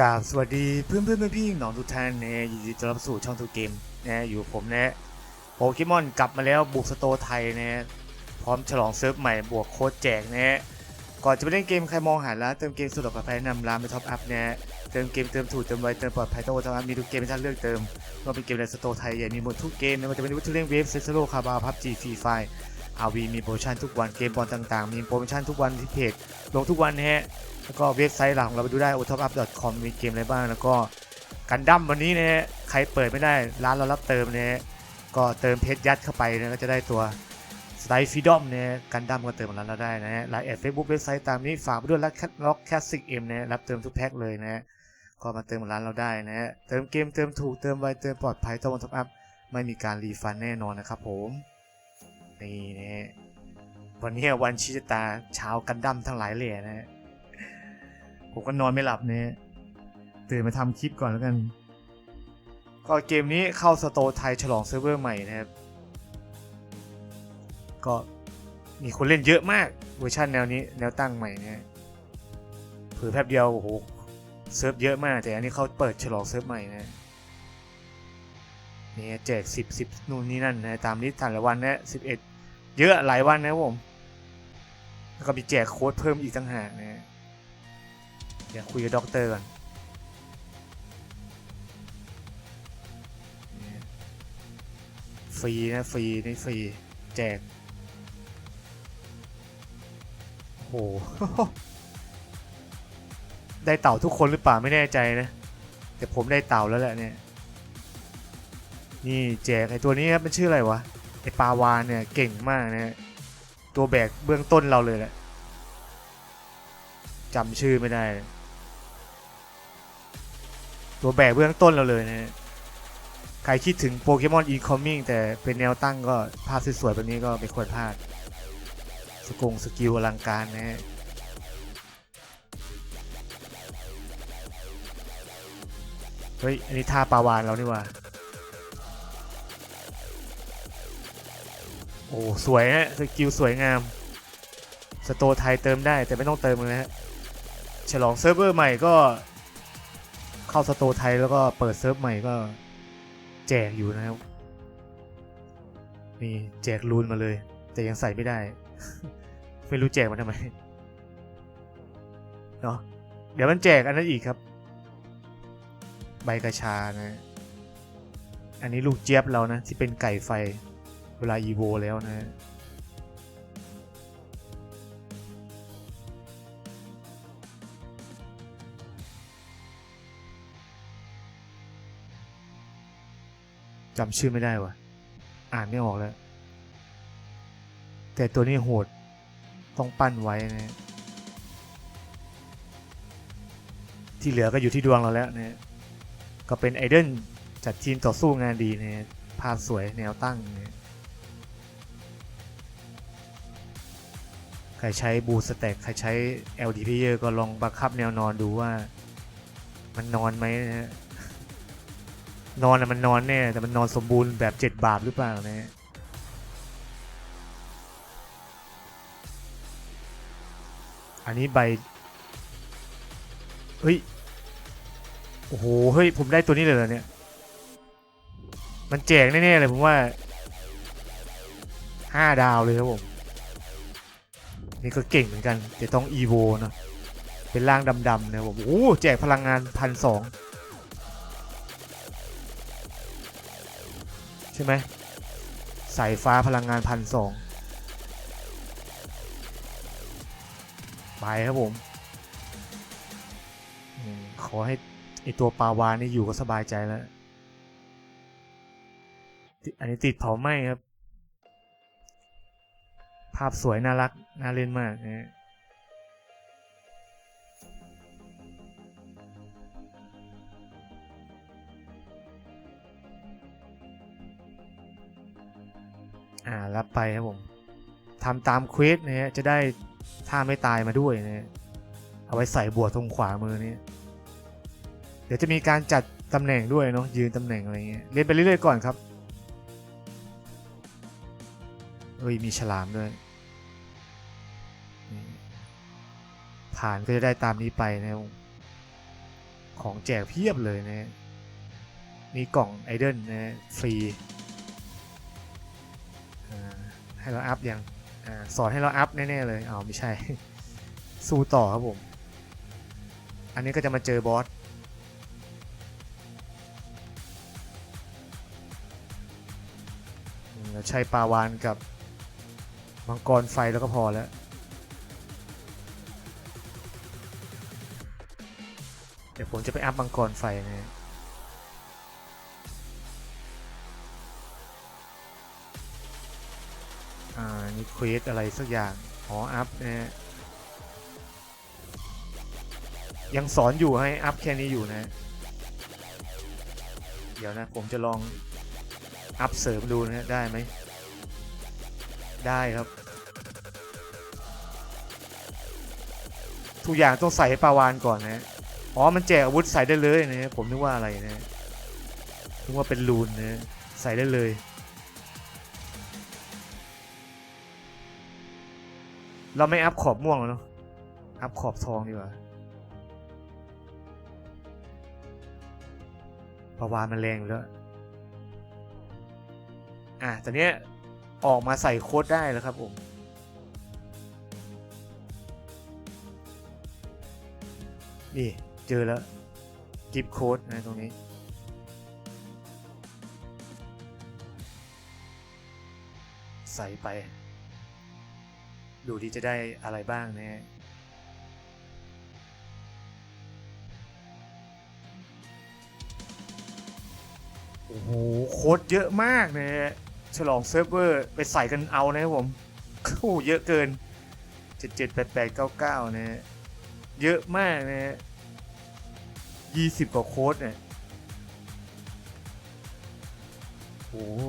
กราบสวัสดีเพื่อนเพื่อนเพื่อนพี่น้องทุกท่านนะยินดีต้อนรับสู่ช่องทูเกมนะอยู่ผมนะโปเกมอนกลับมาแล้วบุกสโตไทยนะพร้อมฉลองเซิร์ฟใหม่บวกโค้ดแจกนะก่อนจะไปเล่นเกมใครมองหาร้านเติมเกมสะดวกปลอดภัยแนะนำร้านไปท็อปอัพนะเติมเกมเติมถูกเติมไวเติมปลอดภัยโตท็อปอัพมีทุกเกมให้ท่านเลือกเติมก็เป็นเกมในสโตไทยใหญ่มีหมดทุกเกมไม่ว่าจะเป็นวิทเล่นเวฟเซสโลคาบาพับจีฟรีไฟ อาวีมีโปรโมชั่นทุกวันเกมบอลต่างๆ มีโปรโมชั่นทุกวันที่เพจลงทุกวันนะฮะแล้วก็เว็บไซต์หลักของเราไปดูได้ o t o p u p c o m มีเกมอะไรบ้าง แล้วก็กันดั้มวันนี้นะฮะใครเปิดไม่ได้ร้านเรารับเติมนะฮะก็เติมเพชรยัดเข้าไปนะก็จะได้ตัวสไตล์ฟีดอมนะฮะกันดั้มก็เติมร้านเราได้นะฮะไลน์แอดเฟซบุ๊กเว็บไซต์ตามนี้ฝากไปด้วยแล้วล็อกแคสซิกเอ็มนะฮะรับเติมทุกแพ็คเลยนะฮะก็มาเติมร้านเราได้นะฮะเติมเกมเติมถูกเติมไวเติมปลอดภัยต้องท็อปอัพไม่มีการรีฟันแน่นอนนะครับผม นี่นะฮะวันนี้วันชิจตาชาวกันดั้มทั้งหลายเลยนะฮะผมก็นอนไม่หลับเนี่ยตื่นมาทำคลิปก่อนแล้วกัน ก็เกมนี้เข้าสโตร์ไทยฉลองเซิร์ฟเวอร์ใหม่นะครับ ก็มีคนเล่นเยอะมากเวอร์ชันแนวนี้แนวตั้งใหม่นี่ยเผือแป๊บเดียวโอ้โหเซิร์ฟเยอะมาก แต่อันนี้เขาเปิดฉลองเซิร์ฟใหม่นะนี่แจกสิบสิบนู่นนี่นั่นนะตามนี้แต่ละวันนะสิบ เยอะหลายวันนะผม แล้วก็มีแจกโค้ดเพิ่มอีกต่างหากนะเดี๋ยวคุยกับด็อกเตอร์ก่อนฟรีนะฟรีนี่ฟรีแจกโอ้โหได้เต่าทุกคนหรือเปล่าไม่แน่ใจนะ แต่ผมได้เต่าแล้วแหละเนี่ย นี่แจกไอตัวนี้ครับมันชื่ออะไรวะ ไอปาวานเนี่ยเก่งมากนะฮะตัวแบกเบื้องต้นเราเลยแหละจำชื่อไม่ได้ ตัวแบกเบื้องต้นเราเลยนะฮะใครคิดถึงโปเกมอนอีคอมมิ่งแต่เป็นแนวตั้งก็ภาพสวยๆแบบนี้ก็ไม่ควรพลาด สกงสกิลอลังการนะฮะเฮ้ย อันนี้ท่าปาวานเรานี่ว่า โอ้สวยฮะสกิลสวยงาม สโตไทยเติมได้แต่ไม่ต้องเติมเลยนะฮะฉลองเซิร์ฟเวอร์ใหม่ก็ เข้าสโตไทยแล้วก็เปิดเซิร์ฟใหม่ก็แจกอยู่นะครับนี่แจกรูนมาเลย แต่ยังใส่ไม่ได้ ไม่รู้แจกมาทำไมเนาะเดี๋ยวมันแจกอันนั้นอีกครับ ใบกระชานะ อันนี้ลูกเจี๊ยบเรานะ ที่เป็นไก่ไฟ เวลาอีโวแล้วนะ จำชื่อไม่ได้วะอ่านไม่ออกแล้ว แต่ตัวนี้โหด ต้องปั้นไว้นะ ที่เหลือก็อยู่ที่ดวงเราแล้วนะ ก็เป็นไอเดนจัดทีมต่อสู้งานดีนะภาพสวยแนวตั้งนะ ครใช้บูสแต็กใครใช้ LD Player ก็ลองบังคับแนวนอนดูว่า มันนอนไหมนะฮะนอนอะมันนอนแน่แต่มันนอนสมบูรณ์แบบเจ็ดบาทหรือเปล่านะฮะอันนี้ใบเฮ้ย โอ้โห เฮ้ย ผมได้ตัวนี้เลยเหรอเนี่ย มันแจกแน่ๆเลยผมว่าห้าดาวเลยครับผม นี่ก็เก่งเหมือนกันแต่ต้องอีโวนะเป็นร่างดำๆนะผมโอ้โหแจกพลังงานพันสองใช่ไหมสายฟ้าพลังงานพันสองไปครับผม ขอให้ไอตัวปลาวานนี่อยู่ก็สบายใจแล้ว อันนี้ติดเผาไหม้ครับาพสวยน่ารัก น่าเล่นมากนะอ่ารับไปครับผมทำตามเควสนะฮะจะได้ท่าไม่ตายมาด้วยนะฮะเอาไว้ใส่บวกตรงขวามือนี่เดี๋ยวจะมีการจัดตำแหน่งด้วยเนาะยืนตำแหน่งอะไรเงี้ยเรียนไปเรื่อยๆก่อนครับเอ้ยมีฉลามด้วย ผ่านก็จะได้ตามนี้ไปนะของแจกเพียบเลยนะมีกล่องไอเดนนะฟรีให้เราอัพยังอสอนให้เราอัพแน่ๆเลยอ๋อไม่ใช่ สู้ต่อครับผม อันนี้ก็จะมาเจอบอสเราใช้ปลาวานกับมังกรไฟแล้วก็พอแล้ว เดี๋ยวผมจะไปอัพมังกรไฟนะฮะอ่านี่เควสอะไรสักอย่างอ๋ออัพนะฮะยังสอนอยู่ให้อัพแค่นี้อยู่นะ เดี๋ยวนะ ผมจะลองอัพเสริมดูนะฮะได้ไหม ได้ครับ ทุกอย่างต้องใส่ปลาวานก่อนนะฮะ อ๋อ มันแจกอาวุธใส่ได้เลยนะผมนึกว่าอะไรนะนึกว่าเป็นรูนนะใส่ได้เลย เราไม่อัพขอบม่วงแล้วเนาะ อัพขอบทองดีกว่าปลาวานมันแรงแล้ว อะตอนนี้ออกมาใส่โค้ดได้แล้วครับผมนี่ เจอแล้วกิฟโค้ดนะตรงนี้ ใส่ไป ดูดีจะได้อะไรบ้างนะฮะโอ้โหโค้ดเยอะมากนะฮะฉลองเซิร์ฟเวอร์ไปใส่กันเอานะครับผมโอ้โหเยอะเกิน 7 7 8 8 9 9นะฮะเยอะมากนะฮะ 20กว่าโค้ดเนี่ยโอ้โห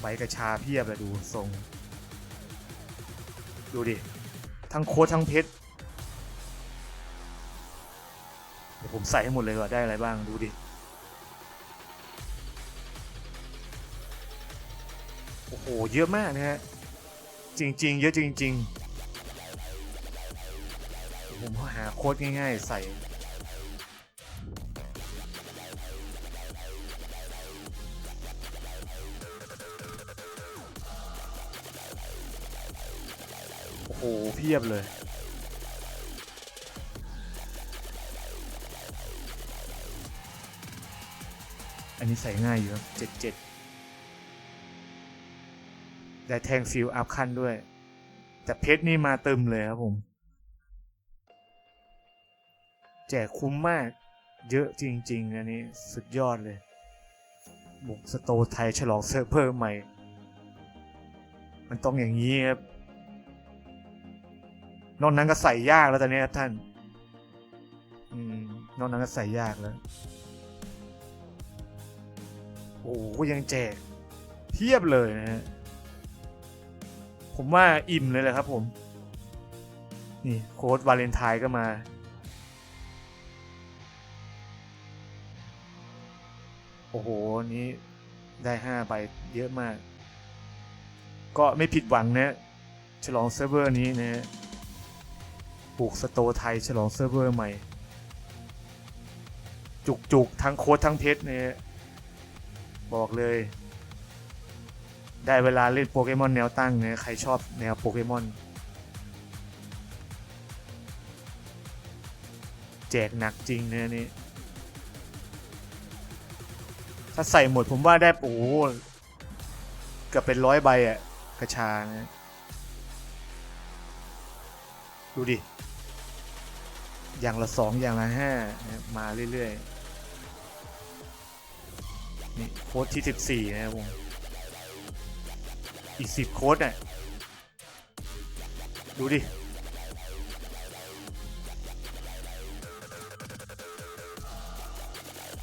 ใบกระชาเพียบเลยดูทรง ดูดิ ทั้งโค้ดทั้งเพชรเดี๋ยวผมใส่ให้หมดเลยว่าได้อะไรบ้างดูดิ โอ้โห เยอะมากนะฮะ จริง ๆ เยอะจริง ๆ ผมหาโค้ดง่าย ๆ ใส่ พียบเลย อันนี้ใส่ง่ายอยู่ครับเจ็ดเจ็ดได้แทงฟิลอัพขั้นด้วย แต่เพชรนี่มาเติมเลยครับผม แจกคุ้มมาก เยอะจริง ๆ อันนี้สุดยอดเลย บุกสโตร์ไทยฉลองเซิร์ฟเวอร์ใหม่ มันต้องอย่างนี้ครับ นอกนั้นก็ใส่ยากแล้วตอนนี้ท่าน อืม นอกนั้นก็ใส่ยากแล้ว โอ้โหยังแจก เทียบเลยนะฮะ ผมว่าอิ่มเลยแหละครับผม นี่โค้ดวาเลนไทน์ก็มาโอ้โหนนี้ได้ห้าใบเยอะมาก ก็ไม่ผิดหวังนะ ฉลองเซิร์ฟเวอร์นี้นะ ปลูกสโตไทยฉลองเซิร์ฟเวอร์ใหม่ จุกจุกๆทั้งโค้ดทั้งเพชรเนี่ยบอกเลย ได้เวลาเล่นโปเกมอนแนวตั้งเนี่ยใครชอบแนวโปเกมอน แจกหนักจริงเนะนี่ถ้าใส่หมดผมว่าได้โอ้เกือบเป็นร้อยใบอะกระชานะดูดิ อย่างละสองอย่างละห้านะมาเรื่อยๆนี่โค้ดที่สิบสี่นะครับผมอีกสิบโค้ดน่ะดูดิ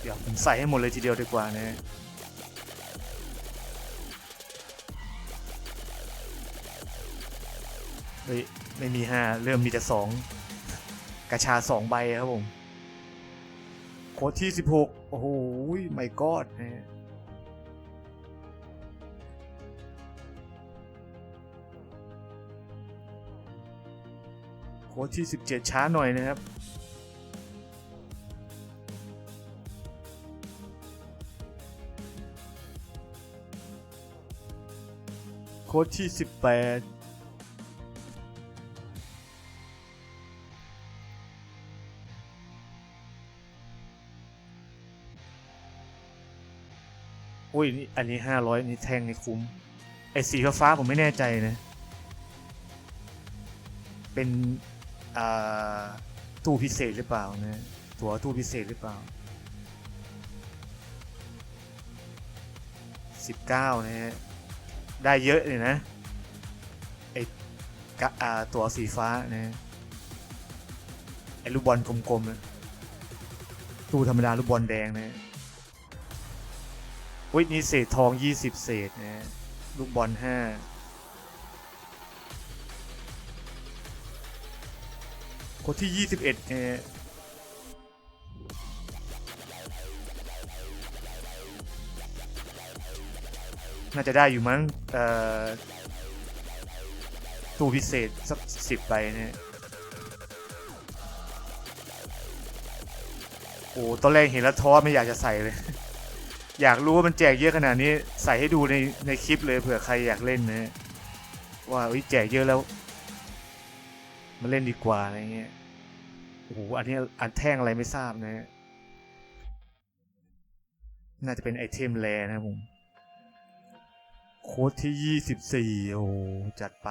เดี๋ยวผมใส่ให้หมดเลยทีเดียวดีกว่านะเฮ้ย ไม่มีห้าเริ่มมีแต่สอง กระชาสองใบครับผม โค้ดที่ 16 โอ้โหไม่กอดนะโค้ดที่ 17 ช้าหน่อยนะครับโค้ดที่ 18 อุ้ยนี่อันนี้ห้าร้อยนี่แท่งนี่คุ้ม ไอ้สีฟ้าผมไม่แน่ใจนะ เป็นอ่าตู้พิเศษหรือเปล่านะ ตัวตู้พิเศษหรือเปล่าสิบเก้านะฮะ ได้เยอะเลยนะ ไอ้กะอ่าตัวสีฟ้านะ ไอ้ลูกบอลกลมๆนะตู้ธรรมดาลูกบอลแดงนะ วินี่เศษทองยี่สิบเศษนะลูกบอลห้าคนที่ยี่สิบเอ็ดนะฮะน่าจะได้อยู่มั้งเอ่อตู้พิเศษสักสิบใบนะฮะโอ้ตอนแรกเห็นแล้วท้อไม่อยากจะใส่เลย อยากรู้ว่ามันแจกเยอะขนาดนี้ใส่ให้ดูในในคลิปเลยเผื่อใครอยากเล่นนะว่าเอ้ยแจกเยอะแล้วมาเล่นดีกว่าอะไรเงี้ยโอ้โหอันนี้อันแท่งอะไรไม่ทราบนะฮะน่าจะเป็นไอเทมแรนะผมโค้ดที่ยี่สิบสี่โอ้โหจัดไป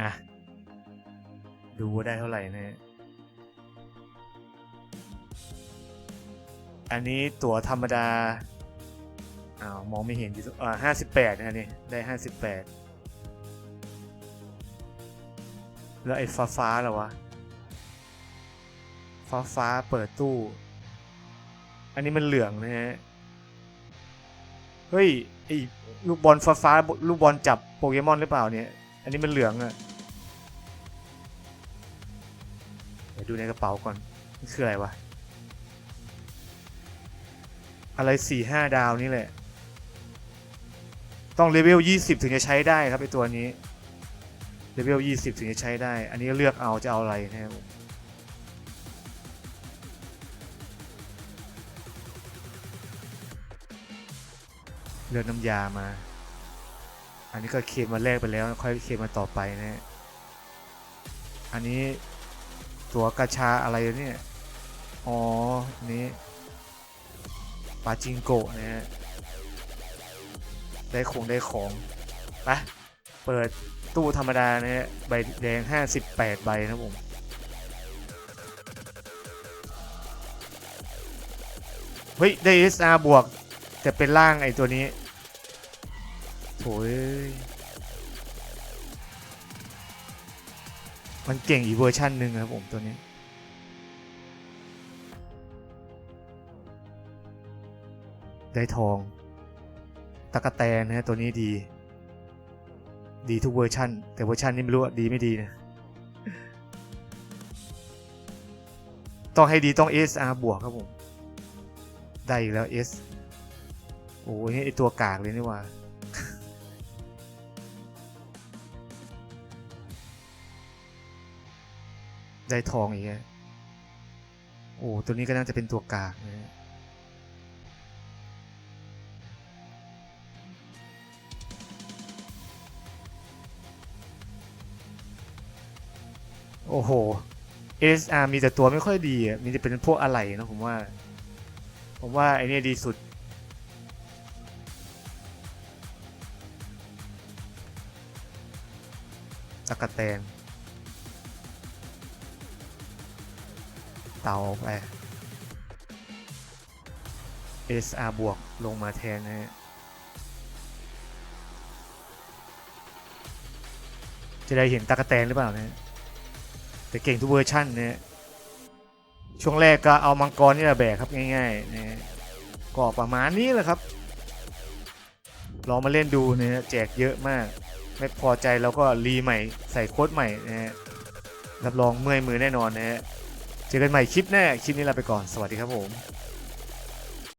อะ ดูว่าได้เท่าไหร่นะ อันนี้ตั๋วธรรมดา อ้าว มองไม่เห็นอยู่อ่าห้าสิบแปดนะนี่ ได้ห้าสิบแปด แล้วไอ้ฟ้าฟ้าๆล่ะวะ ฟ้าฟ้าเปิดตู้ อันนี้มันเหลืองนะฮะ เฮ้ย ไอ้ลูกบอลฟ้าฟ้าลูกบอลจับโปเกมอนหรือเปล่าเนี่ย อันนี้มันเหลืองอะ ดี๋ยวดูในกระเป๋าก่อนนี่คืออะไรวะ อะไรสี่ห้าดาวนี่แหละ ต้องเลเวลยี่สิบถึงจะใช้ได้ครับไอตัวนี้เลเวลยี่สิบถึงจะใช้ได้ อันนี้เลือกเอาจะเอาอะไรนะครับเลือกน้ำยามา อันนี้ก็เคลมมาแรกไปแล้ว ค่อยเคลมมาต่อไปนะ อันนี้ ตัวกระชาอะไรเนี่ย อ๋อ นี้ปาจิงโกะนะฮะ ได้คงได้ของ ไป เปิดตู้ธรรมดานะฮะ ใบแดง 58 ใบนะผมเฮ้ย ได้ SR บวก แต่เป็นร่างไอตัวนี้ โถย มันเก่งอีกเวอร์ชันหนึ่งครับผมตัวนี้ ได้ทองตะกะแตนนะตัวนี้ดี ดีทุกเวอร์ชันแต่เวอร์ชันนี้ไม่รู้ดีไม่ดีนะ ต้องให้ดีต้อง SR บวกครับผม ได้อีกแล้ว S โอ้ยนี่ตัวกากเลยนี่ว่า ได้ทองอีกโอ้ ตัวนี้ก็น่าจะเป็นตัวกากนะโอ้โห SR มีแต่ตัวไม่ค่อยดีอะ มีแต่เป็นพวกอะไรนะผมว่า ผมว่าไอเนี้ยดีสุด ตะกะแตน เตาไป SR บวกลงมาแทนนะฮะจะได้เห็นตะกะแตนหรือเปล่านะแต่เก่งทุกเวอร์ชันนะช่วงแรกก็เอามังกรนี่แหละแบกครับง่ายๆนะก็ประมาณนี้แหละครับ ลองมาเล่นดูนะฮะแจกเยอะมาก ไม่พอใจเราก็รีใหม่ใส่โค้ดใหม่นะฮะรับรองเมื่อยมือแน่นอนนะฮะ เจอกันใหม่คลิปหน้า คลิปนี้ลาไปก่อน สวัสดีครับผม